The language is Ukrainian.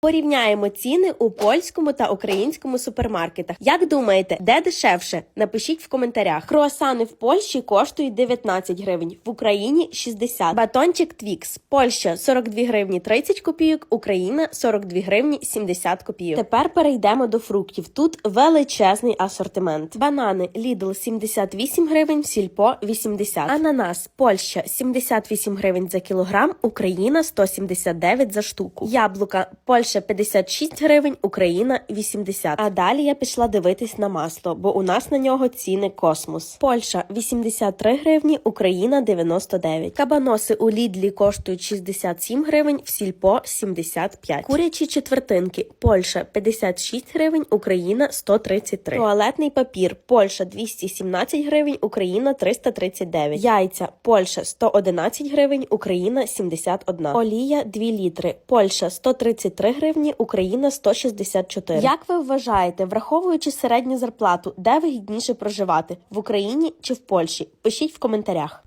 Порівняємо ціни у польському та українському супермаркетах. Як думаєте, де дешевше? Напишіть в коментарях. Круасани в Польщі коштують 19 гривень, в Україні 60. Батончик Твікс. Польща 42 гривні 30 копійок, Україна 42 гривні 70 копійок. Тепер перейдемо до фруктів. Тут величезний асортимент. Банани Lidl 78 гривень, сільпо 80. Ананас Польща 78 гривень за кілограм, Україна 179 за штуку. Яблука Польща 56 гривень, Україна 80. А далі я пішла дивитись на масло, бо у нас на нього ціни космос. Польща 83 гривні, Україна 99. Кабаноси у Лідлі коштують 67 гривень, в сільпо 75. Курячі четвертинки Польща 56 гривень, Україна 133. Туалетний папір Польща 217 гривень, Україна 339. Яйця Польща 111 гривень, Україна 71. Олія 2 літри. Польща 133 гривні, Україна 164. Як ви вважаєте, враховуючи середню зарплату, де вигідніше проживати в Україні чи в Польщі? Пишіть в коментарях.